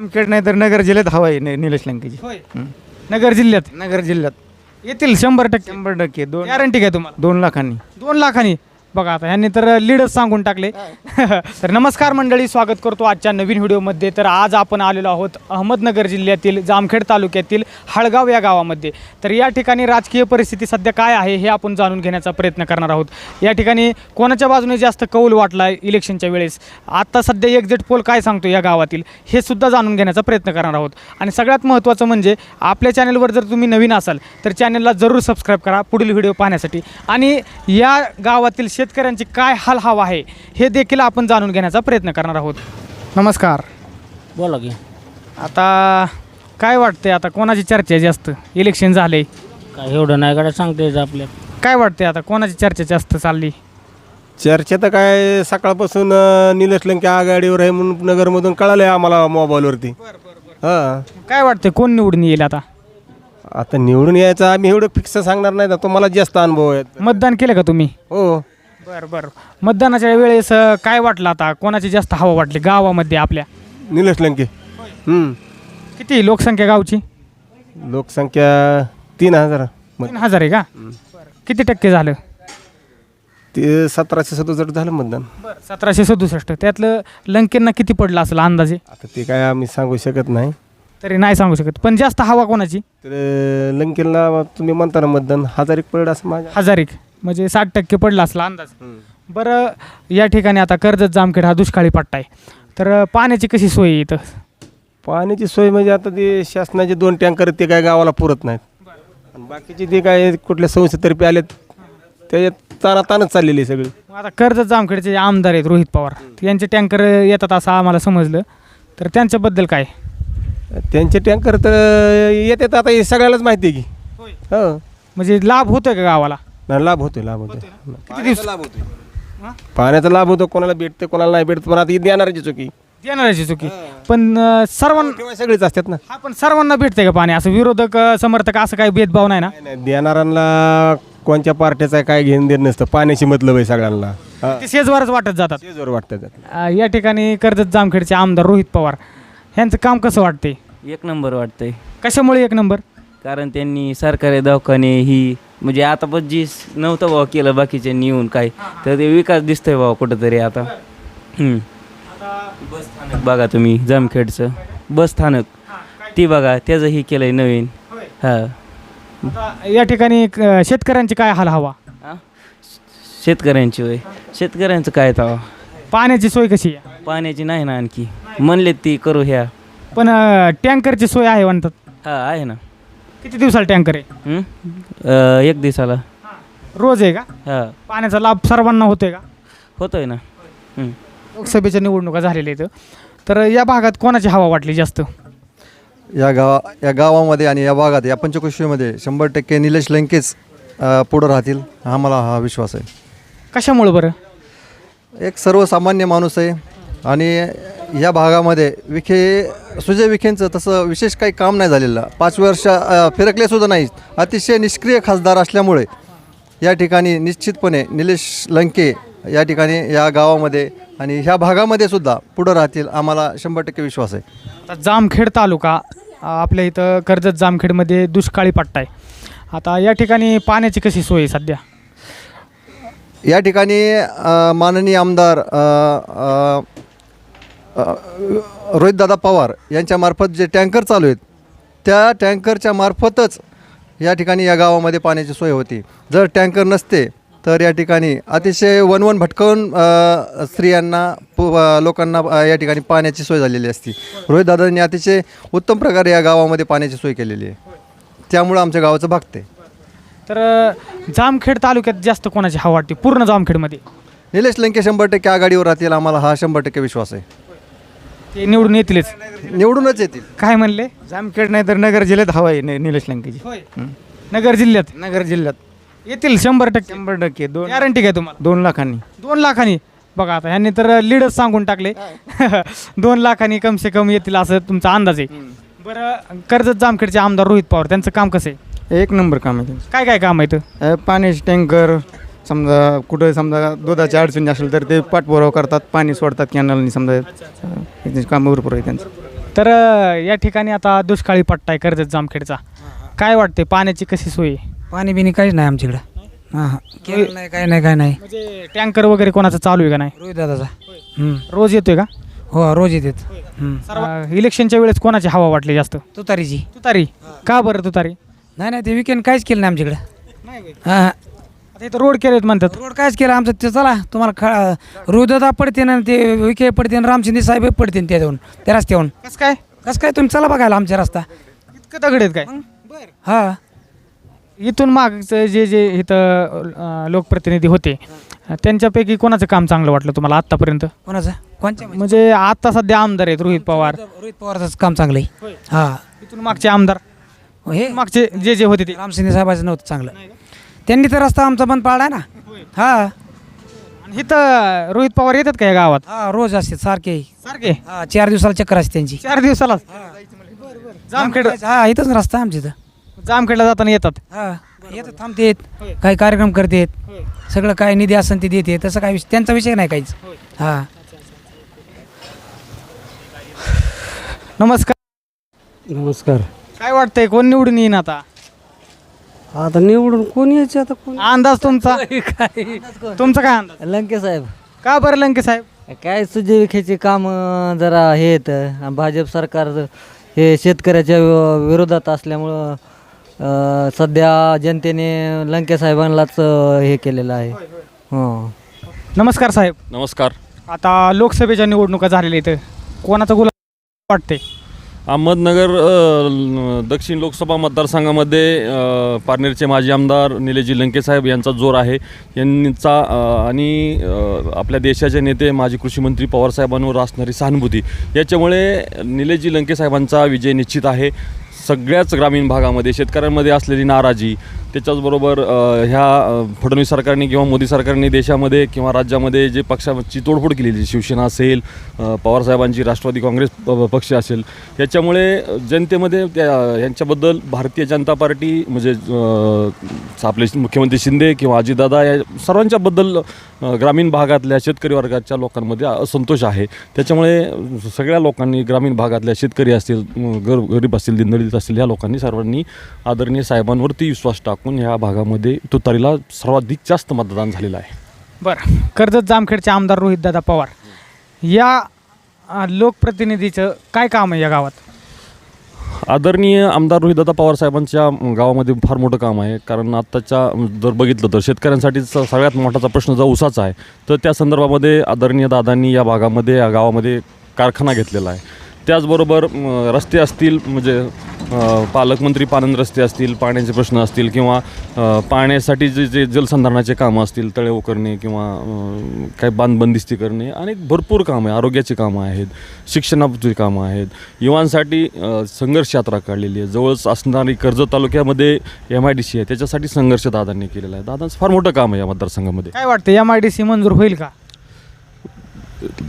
जामखेड नाही तर नगर जिल्ह्यात हवा आहे नि- निलेश लंकेची. होय. नगर जिल्ह्यात? नगर जिल्ह्यात. येतील शंभर टक्के. शंभर टक्के. दोन गॅरंटी काय तुम्हाला? दोन लाखांनी. दोन लाखांनी? बघा आता ह्यांनी तर लीडच सांगून टाकले. तर नमस्कार मंडळी स्वागत करतो आजच्या नवीन व्हिडिओमध्ये. तर आज आपण आलेलो आहोत अहमदनगर जिल्ह्यातील जामखेड तालुक्यातील हळगाव या गावामध्ये. तर या ठिकाणी राजकीय परिस्थिती सध्या काय आहे हे आपण जाणून घेण्याचा प्रयत्न करणार आहोत. या ठिकाणी कोणाच्या बाजूने जास्त कौल वाटला आहे इलेक्शनच्या वेळेस? आता सध्या एक्झिट पोल काय सांगतो या गावातील? हे सुद्धा जाणून घेण्याचा प्रयत्न करणार आहोत. आणि सगळ्यात महत्त्वाचं म्हणजे आपल्या चॅनलवर जर तुम्ही नवीन असाल तर चॅनलला जरूर सबस्क्राईब करा. पुढील व्हिडिओ पाहण्यासाठी. आणि या गावातील शेतकऱ्यांची काय हाल हवा आहे हे देखील आपण जाणून घेण्याचा प्रयत्न करणार आहोत. नमस्कार. बोला की. आता काय वाटते आता कोणाची चर्चा आहे जास्त? इलेक्शन झाले. काय एवढं नाही गाड्या सांगता येतं आपल्या. काय वाटते आता कोणाची चर्चा जास्त चालली? चर्चा तर काय सकाळपासून अं, निलेश लंके आघाडीवर आहे म्हणून नगरमधून कळालं आम्हाला मोबाईलवरती. हां. काय वाटते कोण निवडून येईल आता? आता निवडून यायचं आम्ही एवढं फिक्स सांगणार नाही ना तुम्हाला जास्त अनुभव आहेत. मतदान केलं का तुम्ही? हो. बरं बरं. मतदानाच्या वेळेस अं, काय वाटलं आता? कोणाची जास्त हवा वाटली गावामध्ये आपल्या? निलेश लंके. हम्म. किती? लोकसंख्या गावची? लोकसंख्या तीन हजार. तीन हजार आहे का? किती टक्के झालं? ते सतराशे सदुसष्ट झालं मतदान. सतराशे सदुसष्ट. त्यातलं लंकेंना किती पडलं असेल अंदाजे? आता ते काय आम्ही सांगू शकत नाही. तरी नाही सांगू शकत. पण जास्त हवा कोणाची? तर लंकेला तुम्ही म्हणता ना मतदान हजार एक पडेल असं माझ्या हजार एक म्हणजे साठ टक्के पडला असला अंदाज. बरं या ठिकाणी आता कर्जत जामखेड हा दुष्काळी पट्टा आहे. तर पाण्याची कशी सोय आहे इथं? पाण्याची सोय म्हणजे आता ते शासनाचे दोन टँकर ते काय गावाला पुरत नाहीत. आणि बाकीचे ते काय कुठल्या संस्थेतर्फे आलेत त्याच्यात ताना तानच चाललेली आहे सगळी. मग आता कर्जत जामखेडचे जे आमदार आहेत रोहित पवार यांचे टँकर येतात असं आम्हाला समजलं. तर त्यांच्याबद्दल काय? त्यांचे टँकर तर येतात आता हे सगळ्यालाच माहिती आहे की. हो. म्हणजे लाभ होतोय का गावाला? नाही, लाभ होतोय लाभ होतोय. किती दिवस पाण्याचा लाभ होतो कोणाला भेटतं कोणाला नाही भेटत पण आता ही देणाऱ्याची चुकी. देणाऱ्याची चुकी. पण अं, सर्वांना ठेवाय सगळीच असतात ना. हा पण सर्वांना भेटते का पाणी? असं विरोधक अं, समर्थक असं काही भेदभाव नाही ना? नाही, नाही, देणाऱ्यांना कोणत्या पार्ट्याचा काय घेणं देणं नसतं. पाण्याची मतलब आहे सगळ्यांना. हा. ते शेजवारच वाटत जातात. शेजवर वाटतं त्यात. अं, या ठिकाणी कर्जत जामखेडचे आमदार रोहित पवार. यांचं काम कसं वाटते एक नंबर वाटतंय. कशामुळे एक नंबर? कारण त्यांनी सरकारी दवाखाने ही म्हणजे आता पण जी नव्हतं भाऊ केलं बाकीच्यांनी येऊन काय तर ते विकास दिसतोय भाऊ कुठंतरी आता. हम्म. बस स्थानक. बघा तुम्ही जामखेडचं. बस स्थानक. ती बघा त्याचं ही केलंय नवीन. हा. आता या ठिकाणी अं, शेतकऱ्यांची काय हाल हवा? हा? शेतकऱ्यांची होय. शेतकऱ्यांचं काय तवा पाण्याची सोय कशी आहे? पाण्याची नाही ना आणखी. म्हणले ती करू ह्या. पण अं, टँकरची सोय आहे म्हणतात. हा आहे ना. किती दिवसाला टँकर आहे? अं, एक दिवसाला. रोज आहे का? हा. पाण्याचा लाभ सर्वांना होतोय का? होतोय ना. हम्म. लोकसभेच्या निवडणुका झालेल्या आहेत. तर या भागात कोणाची हवा वाटली जास्त? या गावा या गावामध्ये आणि या भागात या पंचकृषीमध्ये शंभर टक्के निलेश लंकेच अ, पुढं राहतील हा मला हा विश्वास आहे. कशामुळे बरं? एक सर्वसामान्य माणूस आहे आणि या भागामध्ये विखे सुजय विखेंचं तसं विशेष काही काम नाही झालेलं. पाच वर्ष फिरकलेसुद्धा नाही अतिशय निष्क्रिय खासदार असल्यामुळे या ठिकाणी निश्चितपणे निलेश लंके या ठिकाणी या गावामध्ये आणि ह्या भागामध्ये सुद्धा पुढं राहतील आम्हाला शंभर टक्के विश्वास आहे. आता जामखेड तालुका आपल्या इथं कर्जत जामखेडमध्ये दुष्काळी पट्टा आहे. आता या ठिकाणी पाण्याची कशी सोय आहे सध्या? या ठिकाणी अ, माननीय आमदार अ, अ, अ, रोहितदादा पवार यांच्यामार्फत जे टँकर चालू आहेत त्या टँकरच्या मार्फतच या ठिकाणी या गावामध्ये पाण्याची सोय होती. जर टँकर नसते तर या ठिकाणी अतिशय वनवन भटकवून स्त्रियांना पु लोकांना या ठिकाणी पाण्याची सोय झालेली असती. रोहितदादांनी अतिशय उत्तम प्रकारे या गावामध्ये पाण्याची सोय केलेली आहे. त्यामुळं आमच्या गावाचं भागते तर जामखेड तालुक्यात जास्त कोणाची हवा वाटते? पूर्ण जामखेडमध्ये. निलेश लंके शंभर टक्के आघाडीवर राहतील आम्हाला हा शंभर टक्के विश्वास आहे. ते निवडून येतीलच. निवडूनच येतील. काय म्हणले? जामखेड नाही तर नगर जिल्ह्यात हवा आहे नि- निलेश लंकेची. नगर जिल्ह्यात? नगर जिल्ह्यात. येतील शंभर टक्के. शंभर टक्के. दोन गॅरंटी काय तुम्हाला? दोन लाखांनी. दोन लाखांनी? बघा आता ह्यांनी तर लीडच सांगून टाकले. दोन लाखांनी कम से कम येतील असं तुमचा अंदाज आहे. बरं कर्जत जामखेडचे आमदार रोहित पवार त्यांचं काम कसं आहे? एक नंबर काम आहे त्यांचं. काय काय काम आहे इथं? अ, पाण्याचे टँकर समजा कुठं समजा दुधाची अडचणी असेल तर ते पाठपुरावा करतात पाणी सोडतात कॅनलनी समजा. काम भरपूर आहे त्यांचं. तर अ, या ठिकाणी आता दुष्काळी पट्टा आहे कर्जत जामखेडचा. काय वाटते पाण्याची कशी सोय? आहे? पाणी बिनी काहीच नाही आमच्याकडं. हां हां. केलं नाही काय नाही काय नाही. म्हणजे टँकर वगैरे कोणाचा चालू आहे का नाही? रोहित दादाचा. हम्म. रोज येतोय का? हो रोज येतात. हम्म. सर्व इलेक्शनच्या वेळेस कोणाची हवा वाटली जास्त? तुतारीची. तुतारी. का बरं तुतारी? नाही नाही ते विकेंड काहीच केलं नाही आमच्याकडं. हां हां. इथं रोड केलेत म्हणतात. रोड कायच केलं? आमचं ते चला तुम्हाला खा दादा पडते ना ते विके पडते आणि रामशिंदे साहेब पडते त्या देऊन त्या रस्त्यावरून. कसं काय? कसं काय? तुम्ही चला बघायला आमचा रस्ता. इतकं दगड आहेत काय हां. इथून मागचं जे जे इथं अ, लोकप्रतिनिधी होते त्यांच्यापैकी कोणाचं काम चांगलं वाटलं तुम्हाला आत्तापर्यंत? कोणाचं? कोणच्या म्हणजे? आता सध्या आमदार आहेत रोहित पवार. रोहित पवारचं काम चांगलं आहे. हां. इथून मागचे आमदार. हे? मागचे जे जे होते ते. रामशिंदे साहेबाचं नव्हतं चांगलं. त्यांनी तर रस्ता आमचा बंद पाडला ना. हां. आणि इथं रोहित पवार येतात का या गावात? हां रोज असते सारखे. सारखे? हां चार दिवसाला चक्कर असते त्यांची. चार दिवसाला जामखेड हा इथंच रस्ता आहे आमच्या इथं. जामखेडला जाताना येतात? हा येतात थांबतेत. काही कार्यक्रम करतेत. सगळं काय निधी असेल ते देते तसं काय विषय त्यांचा विषय नाही काहीच. हा. नमस्कार. नमस्कार. काय वाटतंय कोण निवडून येईन आता? आता निवडून कोण यायचे आता कोण? अंदाज तुमचा? तुमचा काय अंदाज? लंके साहेब. का बरं लंके साहेब? काय सुजय विखेचे काम जरा हे आहेत. आणि भाजप सरकार हे शेतकऱ्याच्या वि- विरोधात असल्यामुळं अं, सध्या जनतेने लंके साहेबांनाच अं, हे केलेलं आहे. हां. नमस्कार साहेब. नमस्कार. आता लोकसभेच्या निवडणुका झालेल्या इथं. कोणाचा गुलाब वाटते अहमदनगर अ, दक्षिण लोकसभा मतदारसंघामध्ये अ, पारनेरचे माजी आमदार निलेशजी लंकेसाहेब यांचा जोर आहे. यांचा अ, आणि अ, आपल्या देशाचे नेते माजी कृषी मंत्री पवारसाहेबांवर असणारी सहानुभूती. याच्यामुळे निलेशजी लंकेसाहेबांचा विजय निश्चित आहे. सगळ्याच ग्रामीण भागामध्ये शेतकऱ्यांमध्ये असलेली नाराजी त्याच्याचबरोबर ह्या फडणवीस सरकारने किंवा मोदी सरकारने देशामध्ये किंवा राज्यामध्ये जे पक्षाची तोडफोड केलेली शिवसेना असेल पवारसाहेबांची राष्ट्रवादी काँग्रेस प- पक्ष असेल याच्यामुळे जनतेमध्ये त्या यांच्याबद्दल भारतीय जनता पार्टी म्हणजे आपले मुख्यमंत्री शिंदे किंवा अजितदादा या सर्वांच्याबद्दल ग्रामीण भागातल्या शेतकरी वर्गाच्या लोकांमध्ये असंतोष आहे. त्याच्यामुळे सगळ्या लोकांनी ग्रामीण भागातल्या शेतकरी असतील गर गरीब असतील दिनदलित असतील या लोकांनी सर्वांनी आदरणीय साहेबांवरती विश्वास टाकून ह्या भागामध्ये तुतारीला सर्वाधिक जास्त मतदान झालेलं आहे. बरं. कर्जत जामखेडचे आमदार रोहितदादा पवार. या अ, लोकप्रतिनिधीचं काय काम आहे या गावात? आदरणीय आमदार रोहितदादा पवार साहेबांच्या गावामध्ये फार मोठं काम आहे. कारण आत्ताच्या जर बघितलं तर शेतकऱ्यांसाठी स- सगळ्यात मोठाचा प्रश्न जो ऊसाचा आहे तर त्या संदर्भामध्ये आदरणीय दादांनी या भागामध्ये या गावामध्ये कारखाना घेतलेला आहे. त्याचबरोबर रस्ते असतील म्हणजे पालकमंत्री पानंद रस्ते असतील पाण्याचे प्रश्न असतील किंवा पाण्यासाठी जे जे जलसंधारणाचे कामं असतील तळे उकरणे किंवा काही बांध बंदिस्ती करणे अनेक भरपूर कामं आहे आरोग्याची कामं आहेत शिक्षणाची कामं आहेत. युवांसाठी संघर्ष यात्रा काढलेली आहे. जवळच असणारी कर्जत तालुक्यामध्ये एम आय डी सी आहे. त्याच्यासाठी संघर्ष दादांनी केलेला आहे. दादांचं फार मोठं काम आहे या मतदारसंघामध्ये. काय वाटतं एम आय डी सी मंजूर होईल का?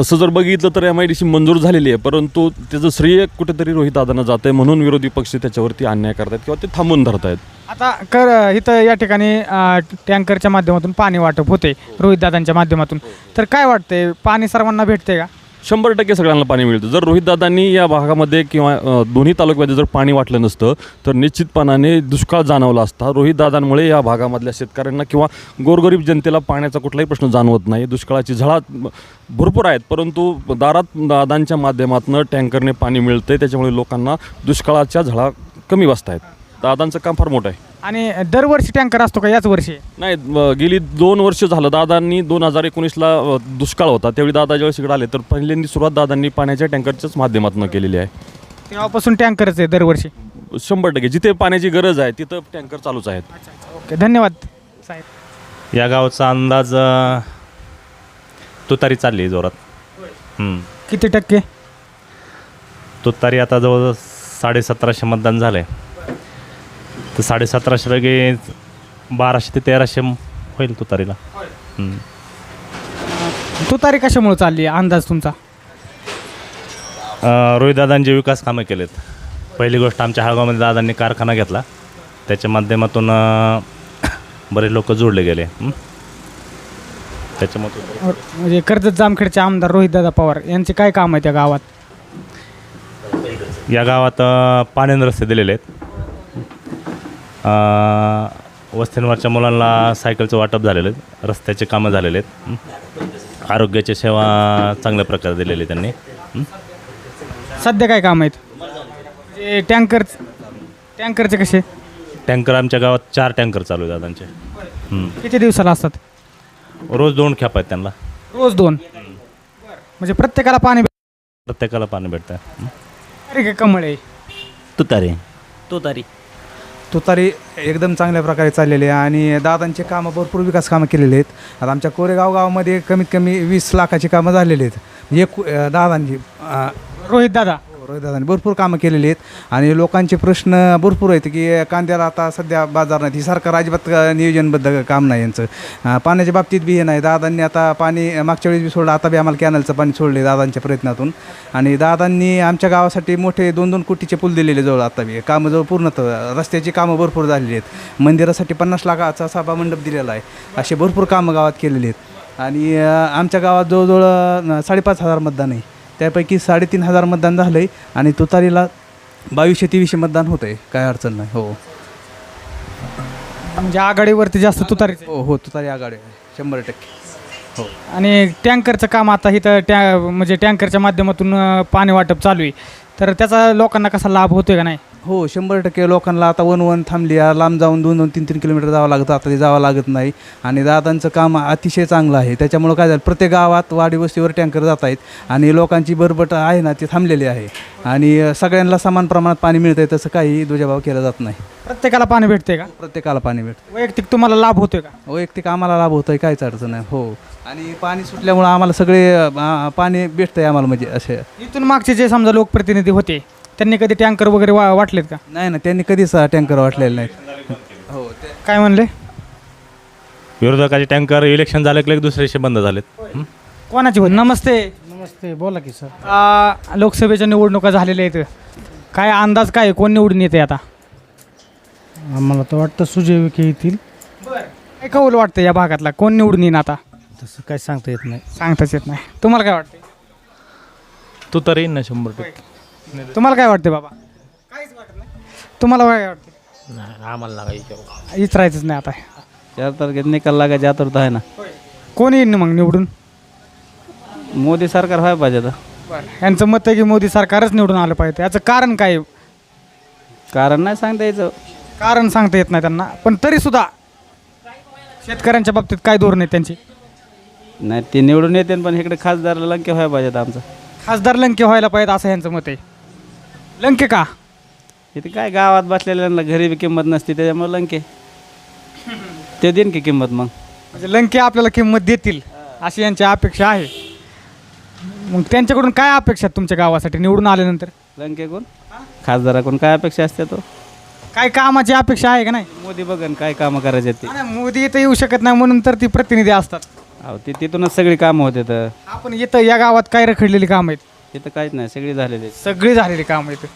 तसं जर बघितलं तर एम आय डी सी मंजूर झालेली आहे परंतु त्याचं श्रेय कुठेतरी रोहित दादांना जातं आहे म्हणून विरोधी पक्ष त्याच्यावरती अन्याय करतायत किंवा ते थांबून धरत आहेत आता कर इथं या ठिकाणी अ, टँकरच्या माध्यमातून पाणी वाटप होते रोहितदादांच्या माध्यमातून. तर काय वाटतंय पाणी सर्वांना भेटते का? शंभर टक्के सगळ्यांना पाणी मिळतं. जर रोहितदादांनी या भागामध्ये किंवा दोन्ही तालुक्यामध्ये जर पाणी वाटलं नसतं तर निश्चितपणाने दुष्काळ जाणवला असता. रोहितदादांमुळे या भागामधल्या शेतकऱ्यांना किंवा गोरगरीब जनतेला पाण्याचा कुठलाही प्रश्न जाणवत नाही. दुष्काळाची झळा भरपूर आहेत परंतु दारात दादांच्या माध्यमातून टँकरने पाणी मिळतं त्याच्यामुळे लोकांना दुष्काळाच्या झळा कमी बसत आहेत दादांचं काम फार मोठं आहे. आणि दरवर्षी टँकर असतो का याच वर्षी? नाही गेली दोन वर्ष झालं दादांनी दोन हजार एकोणीसला अ, दुष्काळ होता. त्यावेळी दादा ज्यावेळेस इकडे आले तर पहिल्यांदी सुरुवात दादांनी पाण्याच्या टँकरच्याच माध्यमातून केलेली आहे. तेव्हापासून टँकरच आहे दरवर्षी? शंभर टक्के. जिथे पाण्याची गरज आहे तिथं टँकर चालूच आहेत. ओके. धन्यवाद साहेब. या गावचा अंदाज अ, तुतारी चालली आहे जोरात. हम्म. किती टक्के? तुतारी आता जवळ साडेसतराशे मतदान झालं आहे तर साडेसतराशेपैकी बाराशे ते तेराशे होईल तुतारीला. हम्म. तुतारी कशामुळे चालली? आहे अंदाज तुमचा? अ, रोहितदादांचे विकास कामं केलेत. पहिली गोष्ट आमच्या हाळगावमध्ये दादांनी कारखाना घेतला. त्याच्या माध्यमातून अ, बरेच लोक जोडले गेले. हं. त्याच्यामधून म्हणजे कर्जत जामखेडचे आमदार रोहितदादा पवार यांचे काय काम आहे त्या गावात? या गावात अ, पाण्याने रस्ते दिलेले आहेत. अ, वस्तींवरच्या मुलांना सायकलचं वाटप झालेलं आहे. रस्त्याचे कामं झालेले आहेत. हं. आरोग्याची सेवा चांगल्या प्रकारे दिलेली आहे त्यांनी. सध्या काय काम आहेत? म्हणजे टँकर टँकरचे कसे? टँकर आमच्या गावात चार टँकर चालू आहेत दादांचे. हं. किती दिवसाला असतात? रोज दोन खेप आहेत त्यांना. रोज दोन? म्हणजे प्रत्येकाला पाणी प्रत्येकाला पाणी भेटतं. अरे काय कमळ आहे. तुतारी. तुतारी. तुतारी एकदम चांगल्या प्रकारे चाललेली आहे आणि दादांचे कामं भरपूर विकास कामं केलेले आहेत. आता आमच्या कोरेगाव गावामध्ये कमीत कमी वीस लाखाची कामं झालेली आहेत. एक दादांची रोहित दादा. रोहितदादांनी भरपूर कामं केलेली आहेत. आणि लोकांचे प्रश्न भरपूर आहेत की कांद्याला आता सध्या बाजार नाही ही सरकार अजिबात नियोजनबद्ध काम नाही यांचं. पाण्याच्या बाबतीत बी हे नाही. दादांनी आता पाणी मागच्या वेळेस बी सोडलं आता बी आम्हाला कॅनलचं पाणी सोडले दादांच्या प्रयत्नातून. आणि दादांनी आमच्या गावासाठी मोठे दोन दोन कोटीचे पूल दिलेले जवळ आता बी. कामं जवळ पूर्ण रस्त्याची कामं भरपूर झालेली आहेत. मंदिरासाठी पन्नास लाखाचा सभा मंडप दिलेला आहे. असे भरपूर कामं गावात केलेली आहेत. आणि आमच्या गावात जवळजवळ साडेपाच हजार मतदान आहे. त्यापैकी साडेतीन हजार मतदान झालं आहे आणि तुतारीला बावीसशे तेवीसशे मतदान होतं आहे काय अडचण नाही हो. म्हणजे आघाडीवरती जास्त तुतारीच आहे. हो हो तुतारी आघाडी आहे. शंभर टक्के. हो. आणि टँकरचं काम आता इथं टॅ म्हणजे टँकरच्या माध्यमातून अं, पाणी वाटप चालू आहे. तर त्याचा लोकांना कसा लाभ होतोय का नाही? हो शंभर टक्के लोकांना आता वन वन थांबली आहे. लांब जाऊन दोन दोन तीन तीन किलोमीटर जावं लागतं. आता ते जावं लागत नाही. आणि दादांचं काम अतिशय चांगलं आहे. त्याच्यामुळं काय झालं प्रत्येक गावात वाडी वस्तीवर टँकर जात आहेत. आणि लोकांची बरबट आहे ना ती थांबलेली आहे. आणि सगळ्यांना समान प्रमाणात पाणी मिळतं आहे तसं काही दुजाभाव केला जात नाही. प्रत्येकाला पाणी भेटते का? प्रत्येकाला पाणी भेटतं वैयक्तिक तुम्हाला लाभ होतोय का? वैयक्तिक आम्हाला लाभ होतो आहे काहीच अडचण नाही. हो. आणि पाणी सुटल्यामुळं आम्हाला सगळे पाणी भेटतं आहे आम्हाला म्हणजे असे. इथून मागचे जे समजा लोकप्रतिनिधी होते त्यांनी कधी टँकर वगैरे वा वाटलेत का? नाही ना त्यांनी कधीच टँकर वाटलेले नाहीत. हो ते काय म्हणले? विरोधकाचे टँकर इलेक्शन झालं की लगेच दुसऱ्या दिवशी बंद झालेत. हं. कोणाची होत? नमस्ते. नमस्ते बोला की सर. आ, लोकसभेच्या निवडणुका झालेल्या आहेत. काय अंदाज काय आहे? कोण निवडून येते आता? आम्हाला तर वाटतं सुजय विखे येतील. काय कौल वाटतं या भागातला? कोण निवडून येईन आता? तसं काय सांगता येत नाही. सांगताच येत नाही. तुम्हाला काय वाटतं तू तर येईन ना शंभर टक्के. तुम्हाला काय वाटते बाबा? काहीच वाटत नाही. तुम्हाला काय वाटते आम्हाला लागायचं विचारायचंच नाही आता. चार तारखेत निकाल लागायची आतुरता आहे ना. कोण येईन मग निवडून? मोदी सरकार व्हायला पाहिजे आता. यांचं मत आहे की मोदी सरकारच निवडून आलं पाहिजे. याचं कारण काय? आहे? कारण नाही सांगता यायचं. कारण सांगता येत नाही त्यांना. पण तरी सुद्धा शेतकऱ्यांच्या बाबतीत काय धोरण आहे त्यांची? नाही ते निवडून येते पण इकडे खासदार लंके व्हायला पाहिजेत आमचं. खासदार लंके व्हायला पाहिजे असं यांचं मत आहे. लंके का? इथे काय गावात बसलेल्यांना घरी बी किंमत नसते त्याच्यामुळे लंके. ते देईन की किंमत मग. म्हणजे लंके आपल्याला किंमत देतील अशी यांची अपेक्षा आहे. मग त्यांच्याकडून काय अपेक्षा आहेत तुमच्या गावासाठी निवडून आल्यानंतर? लंके कोण खासदाराकडून काय अपेक्षा असते तो? काय कामाची अपेक्षा आहे का नाही? मोदी बघन काय कामं करायचे ते. मोदी इथं येऊ शकत नाही म्हणून तर ती प्रतिनिधी असतात. अहो ते तिथूनच सगळी कामं होते तर. आपण इथं या गावात काय रखडलेली कामं आहेत? तिथं काहीच नाही सगळी झालेली आहेत. सगळी झालेली काम इथे